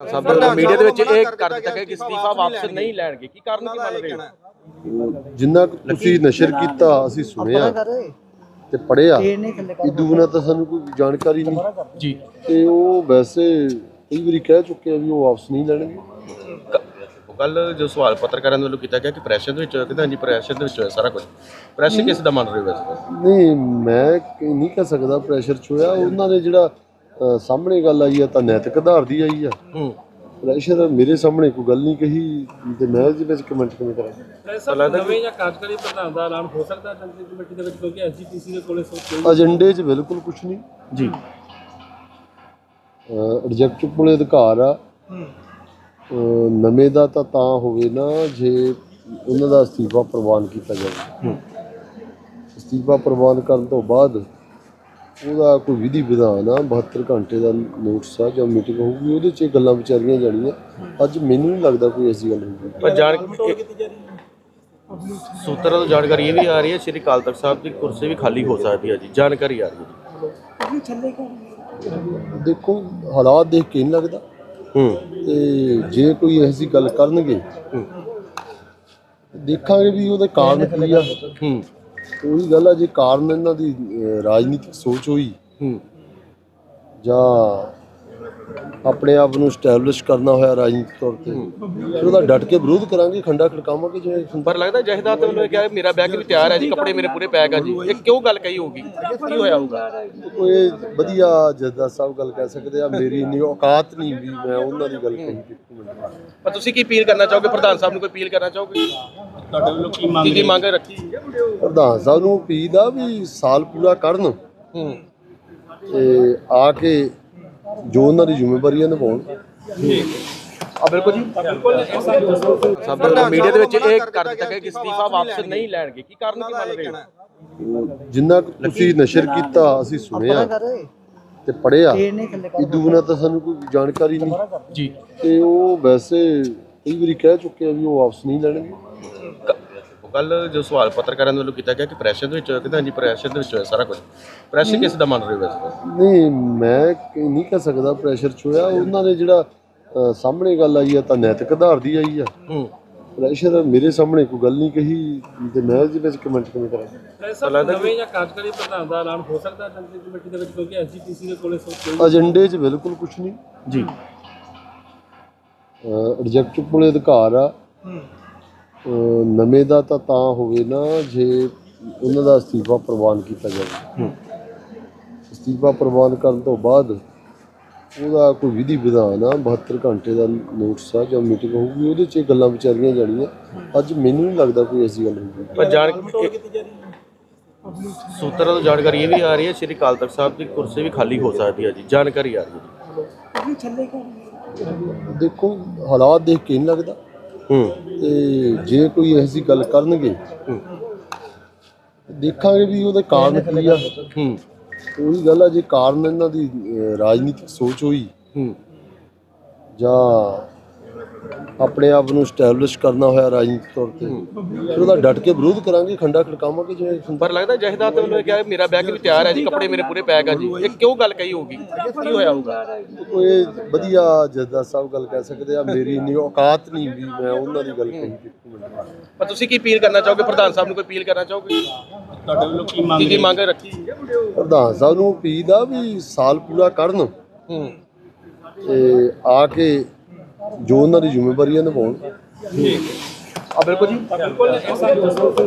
ਦੇ ਮੀਡੀਆ ਦੇ ਵਿੱਚ ਇਹ ਕਰ ਦਿੱਤਾ ਗਿਆ ਕਿ ਅਸਤੀਫਾ ਵਾਪਸ ਨਹੀਂ ਲੈਣਗੇ ਕੀ ਕਾਰਨ ਕੀ ਮੰਨ ਰਹੇ ਹੋ ਜਿੰਨਾ ਕੁ ਤੁਸੀਂ ਨਸ਼ਰ ਕੀਤਾ ਅਸੀਂ ਸੁਣਿਆ ਤੇ ਪੜਿਆ ਇਦੂ ਬਿਨਾਂ ਤਾਂ ਸਾਨੂੰ ਕੋਈ ਜਾਣਕਾਰੀ ਨਹੀਂ। ਜੀ। ਤੇ ਉਹ ਵੈਸੇ ਕਈ ਵਾਰੀ ਕਹਿ ਚੁੱਕੇ ਆ ਵੀ ਉਹ ਵਾਪਸ ਨਹੀਂ ਲੈਣਗੇ। ਕੱਲ ਜੋ ਸਵਾਲ ਪੱਤਰਕਾਰਾਂ ਵੱਲੋਂ ਕੀਤਾ ਗਿਆ ਕਿ ਪ੍ਰੈਸ਼ਰ ਦੇ ਵਿੱਚ ਹੋਇਆ ਕਹਿੰਦਾ ਹਾਂਜੀ ਪ੍ਰੈਸ਼ਰ ਦੇ ਵਿੱਚ ਹੋਇਆ ਸਾਰਾ ਕੁਝ। ਪ੍ਰੈਸ਼ਰ ਕਿਸ ਦਾ ਮੰਨ ਰਹੇ ਹੋ ਵੈਸੇ? ਨਹੀਂ ਮੈਂ ਨਹੀਂ ਕਹਿ ਸਕਦਾ ਪ੍ਰੈਸ਼ਰ ਚ ਹੋਇਆ। ਉਹਨਾਂ ਨੇ ਜਿਹੜਾ ਸਾਹਮਣੇ ਗੱਲ ਆਈ ਆ ਤਾਂ ਨੈਤਿਕ ਆਧਾਰ ਦੀ ਆਈ ਆ। ਹੂੰ। ਪ੍ਰੈਸ਼ਰ ਮੇਰੇ ਸਾਹਮਣੇ ਕੋਈ ਗੱਲ ਨਹੀਂ ਕਹੀ ਤੇ ਮੈਂ ਇਹਦੇ ਵਿੱਚ ਕਮੈਂਟ ਕਿਵੇਂ ਕਰਾਂ? ਨਵੇਂ ਜਾਂ ਕਾਰਜਕਾਰੀ ਪ੍ਰਧਾਨ ਦਾ ਐਲਾਨ ਹੋ ਸਕਦਾ ਜਨਰਲ ਕਮੇਟੀ ਦੇ ਵਿੱਚ? ਕਿਉਂਕਿ ਐਸਜੀਪੀਸੀ ਦੇ ਕੋਲੇ ਸਭ ਕੋਈ ਏਜੰਡੇ 'ਚ ਬਿਲਕੁਲ ਕੁਝ ਨਹੀਂ। ਜੀ। ਰਿਜੈਕਟ ਕੋਲੇ ਅਧਿਕਾਰ ਆ। ਅ, ਨਵੇਂ ਦਾ ਤਾਂ ਤਾਂ ਹੋਵੇ ਨਾ ਜੇ ਉਹਨਾਂ ਦਾ ਅਸਤੀਫਾ ਪ੍ਰਵਾਨ ਕੀਤਾ ਜਾਵੇ। ਅਸਤੀਫਾ ਪ੍ਰਵਾਨ ਕਰਨ ਤੋਂ ਬਾਅਦ ਉਹਦਾ ਕੋਈ ਵਿਧੀ ਵਿਧਾਨ ਆ 72 ਘੰਟੇ ਦਾ ਨੋਟਿਸ ਆ ਜਾਂ ਮੀਟਿੰਗ ਹੋਊਗੀ ਉਹਦੇ 'ਚ ਇਹ ਗੱਲਾਂ ਵਿਚਾਰੀਆਂ ਜਾਣੀਆਂ। ਅੱਜ ਮੈਨੂੰ ਨਹੀਂ ਲੱਗਦਾ ਕੋਈ ਐਸੀ ਗੱਲ ਹੋਊਗੀ। ਪਰ ਜਾਣ ਸੂਤਰਾਂ ਤੋਂ ਜਾਣਕਾਰੀ ਇਹ ਵੀ ਆ ਰਹੀ ਹੈ ਸ਼੍ਰੀ ਅਕਾਲ ਤਖਤ ਸਾਹਿਬ ਦੀ ਕੁਰਸੀ ਵੀ ਖਾਲੀ ਹੋ ਸਕਦੀ ਹੈ ਜੀ ਜਾਣਕਾਰੀ ਆ ਰਹੀ ਹੈ ਦੇਖੋ ਹਾਲਾਤ ਦੇਖ ਕੇ ਨਹੀਂ ਲੱਗਦਾ। ਹੂੰ। ਤੇ ਜੇ ਕੋਈ ਐਸੀ ਗੱਲ ਕਰਨਗੇ ਦੇਖਾਂਗੇ ਵੀ ਉਹਦੇ ਕਾਰਨ ਕੀ ਆ। ਹੂੰ। ਉਹੀ ਗੱਲ ਆ ਜੇ ਕਾਰਨ ਇਹਨਾਂ ਦੀ ਅਹ, ਰਾਜਨੀਤਿਕ ਸੋਚ ਹੋਈ ਹੂੰ। ਜਾਂ ਆਪਣੇ ਆਪ ਨੂੰ ਸਟੈਬਲਿਸ਼ ਕਰਨਾ ਹੋਇਆ ਰਾਜਨੀਤਿਕ ਤੌਰ ਤੇ ਫਿਰ ਉਹਦਾ ਡਟ ਕੇ ਵਿਰੋਧ ਕਰਾਂਗੇ ਖੰਡਾ ਖੜਕਾਵਾਂਗੇ ਜਿਵੇਂ। ਪਰ ਲੱਗਦਾ ਜਹਦਾਰ ਦੇ ਵੱਲੋਂ ਇਹ ਕਿਹਾ ਮੇਰਾ ਬੈਗ ਵੀ ਤਿਆਰ ਹੈ ਜੀ ਕੱਪੜੇ ਮੇਰੇ ਪੂਰੇ ਪੈਕ ਆ ਜੀ। ਇਹ ਕਿਉਂ ਗੱਲ ਕਹੀ ਹੋਊਗੀ? ਕੀ ਹੋਇਆ ਹੋਊਗਾ? ਕੋਈ ਵਧੀਆ ਜੱਦਾ ਸਾਹਿਬ ਗੱਲ ਕਹਿ ਸਕਦੇ ਆ ਮੇਰੀ ਇੰਨੀ ਔਕਾਤ ਨਹੀਂ ਵੀ ਮੈਂ ਉਹਨਾਂ ਦੀ ਗੱਲ ਕਹੀ। ਪਰ ਤੁਸੀਂ ਕੀ ਅਪੀਲ ਕਰਨਾ ਚਾਹੋਗੇ? ਪ੍ਰਧਾਨ ਸਾਹਿਬ ਨੂੰ ਕੋਈ ਅਪੀਲ ਕਰਨਾ ਚਾਹੋਗੇ? ਤੁਹਾਡੇ ਵੱਲੋਂ ਕੀ ਮੰਗ ਕੀ ਕੀ ਮੰਗ ਰੱਖੀ ਪ੍ਰਧਾਨ ਸਾਹਿਬ ਨੂੰ ਅਪੀਲ ਆ ਵੀ ਸਾਲ ਪੂਰਾ ਕਰਨ ਹੂੰ। ਤੇ ਆ ਕੇ ਜੋ ਉਹਨਾਂ ਦੀ ਜ਼ਿੰਮੇਵਾਰੀਆਂ ਨਿਭਾਉਣ। ਆ ਬਿਲਕੁਲ ਜੀ। ਸਭ ਦੇ ਵੱਲੋਂ ਮੀਡੀਆ ਦੇ ਵਿੱਚ ਇਹ ਕਰ ਦਿੱਤਾ ਗਿਆ ਕਿ ਅਸਤੀਫਾ ਵਾਪਸ ਨਹੀਂ ਲੈਣਗੇ। ਕੀ ਕਾਰਨ ਕੀ ਮੰਨ ਰਹੇ ਹੋ? ਜਿੰਨਾ ਤੁਸੀਂ ਨਸ਼ਰ ਕੀਤਾ ਅਸੀਂ ਸੁਣਿਆ ਤੇ ਪੜਿਆ ਇਦੂ ਬਿਨਾਂ ਤਾਂ ਸਾਨੂੰ ਕੋਈ ਜਾਣਕਾਰੀ ਨਹੀਂ। ਜੀ। ਤੇ ਉਹ ਵੈਸੇ ਕਈ ਵਾਰੀ ਕਹਿ ਚੁੱਕੇ ਆ ਵੀ ਉਹ ਵਾਪਸ ਨਹੀਂ ਲੈਣਗੇ। ਕੱਲ ਜੋ ਸਵਾਲ ਪੱਤਰਕਾਰਾਂ ਦੇ ਵੱਲੋਂ ਕੀਤਾ ਗਿਆ ਕਿ ਪ੍ਰੈਸ਼ਰ ਦੇ ਵਿੱਚ ਹੋਇਆ ਕਹਿੰਦਾ ਹਾਂਜੀ ਪ੍ਰੈਸ਼ਰ ਦੇ ਵਿੱਚ ਹੋਇਆ ਸਾਰਾ ਕੁਝ। ਪ੍ਰੈਸ਼ਰ ਕਿਸ ਦਾ ਮੰਨ ਰਹੇ ਹੋ ਵੈਸੇ? ਨਹੀਂ ਮੈਂ ਕ- ਨਹੀਂ ਕਹਿ ਸਕਦਾ ਪ੍ਰੈਸ਼ਰ ਚ ਹੋਇਆ। ਉਹਨਾਂ ਨੇ ਜਿਹੜਾ ਅ, ਸਾਹਮਣੇ ਗੱਲ ਆਈ ਆ ਤਾਂ ਨੈਤਿਕ ਆਧਾਰ ਦੀ ਆਈ ਆ। ਹੂੰ। ਪ੍ਰੈਸ਼ਰ ਮੇਰੇ ਸਾਹਮਣੇ ਕੋਈ ਗੱਲ ਨਹੀਂ ਕਹੀ ਤੇ ਮੈਂ ਇਹਦੇ ਵਿੱਚ ਕਮੈਂਟ ਕਿਵੇਂ ਕਰਾਂ? ਨਵੇਂ ਜਾਂ ਕਾਰਜਕਾਰੀ ਪ੍ਰਧਾਨ ਦਾ ਐਲਾਨ ਹੋ ਸਕਦਾ ਜਨਰਲ ਕਮੇਟੀ ਦੇ ਵਿੱਚ? ਕਿਉਂਕਿ ਐਸਜੀਪੀਸੀ ਦੇ ਕੋਲੇ ਸਭ ਕੋਈ ਏਜੰਡੇ 'ਚ ਬਿਲਕੁਲ ਕੁਝ ਨਹੀਂ। ਜੀ। ਰਿਜੈਕਟ ਕੋਲੇ ਅਧਿਕਾਰ ਆ। ਨਵੇਂ ਦਾ ਤਾਂ ਤਾਂ ਹੋਵੇ ਨਾ ਜੇ ਉਹਨਾਂ ਦਾ ਅਸਤੀਫਾ ਪ੍ਰਵਾਨ ਕੀਤਾ ਜਾਵੇ। ਅਸਤੀਫਾ ਪ੍ਰਵਾਨ ਕਰਨ ਤੋਂ ਬਾਅਦ ਉਹਦਾ ਕੋਈ ਵਿਧੀ ਵਿਧਾਨ ਆ 72 ਘੰਟੇ ਦਾ ਨੋਟਿਸ ਆ ਜਾਂ ਮੀਟਿੰਗ ਹੋਊਗੀ ਉਹਦੇ 'ਚ ਇਹ ਗੱਲਾਂ ਵਿਚਾਰੀਆਂ ਜਾਣੀਆਂ। ਅੱਜ ਮੈਨੂੰ ਨਹੀਂ ਲੱਗਦਾ ਕੋਈ ਐਸੀ ਗੱਲ ਹੋਊਗੀ। ਪਰ ਜਾਣ ਸੂਤਰਾਂ ਤੋਂ ਜਾਣਕਾਰੀ ਇਹ ਵੀ ਆ ਰਹੀ ਹੈ ਸ਼੍ਰੀ ਅਕਾਲ ਤਖਤ ਸਾਹਿਬ ਦੀ ਕੁਰਸੀ ਵੀ ਖਾਲੀ ਹੋ ਸਕਦੀ ਹੈ ਜੀ ਜਾਣਕਾਰੀ ਆ ਰਹੀ ਹੈ ਦੇਖੋ ਹਾਲਾਤ ਦੇਖ ਕੇ ਨਹੀਂ ਲੱਗਦਾ। ਤੇ ਜੇ ਕੋਈ ਐਸੀ ਗੱਲ ਕਰਨਗੇ ਦੇਖਾਂਗੇ ਵੀ ਉਹਦੇ ਕਾਰਨ ਕੀ ਆ। ਹੂੰ। ਉਹੀ ਗੱਲ ਆ ਜੇ ਕਾਰਨ ਇਹਨਾਂ ਦੀ ਰਾਜਨੀਤਿਕ ਸੋਚ ਹੋਈ ਹੂੰ। ਜਾਂ ਆਪਣੇ ਆਪ ਨੂੰ ਸਟੈਬਲਿਸ਼ ਕਰਨਾ ਹੋਇਆ ਰਾਜਨੀਤਿਕ ਤੌਰ ਤੇ। ਫਿਰ ਉਹਦਾ ਡਟ ਕੇ ਵਿਰੋਧ ਕਰਾਂਗੇ ਖੰਡਾ ਖੜਕਾਵਾਂਗੇ ਜਿਵੇਂ। ਪਰ ਲੱਗਦਾ ਜਹਦਾਰ ਦੇ ਵੱਲੋਂ ਕਿਹਾ ਮੇਰਾ ਬੈਗ ਵੀ ਤਿਆਰ ਹੈ ਜੀ ਕੱਪੜੇ ਮੇਰੇ ਪੂਰੇ ਪੈਕ ਆ ਜੀ। ਇਹ ਕਿਉਂ ਗੱਲ ਕਹੀ ਹੋਊਗੀ? ਕੀ ਹੋਇਆ ਹੋਊਗਾ? ਕੋਈ ਵਧੀਆ ਜੱਦਾ ਸਾਹਿਬ ਗੱਲ ਕਹਿ ਸਕਦੇ ਆ ਮੇਰੀ ਇੰਨੀ ਔਕਾਤ ਨਹੀਂ ਵੀ ਮੈਂ ਉਹਨਾਂ ਦੀ ਗੱਲ ਕਹੀ। ਪਰ ਤੁਸੀਂ ਕੀ ਅਪੀਲ ਕਰਨਾ ਚਾਹੋਗੇ? ਪ੍ਰਧਾਨ ਸਾਹਿਬ ਨੂੰ ਕੋਈ ਅਪੀਲ ਕਰਨਾ ਚਾਹੋਗੇ? ਤੁਹਾਡੇ ਵੱਲੋਂ ਕੀ ਮੰਗ ਕੀ ਕੀ ਮੰਗ ਰੱਖੀ? ਪ੍ਰਧਾਨ ਸਾਹਿਬ ਨੂੰ ਅਪੀਲ ਆ ਵੀ ਸਾਲ ਪੂਰਾ ਕਰਨ। ਹੂੰ। ਤੇ ਆ ਕੇ ਜੋ ਉਹਨਾਂ ਦੀ ਜ਼ਿੰਮੇਵਾਰੀਆਂ ਨਿਭਾਉਣ। ਆ ਬਿਲਕੁਲ ਜੀ।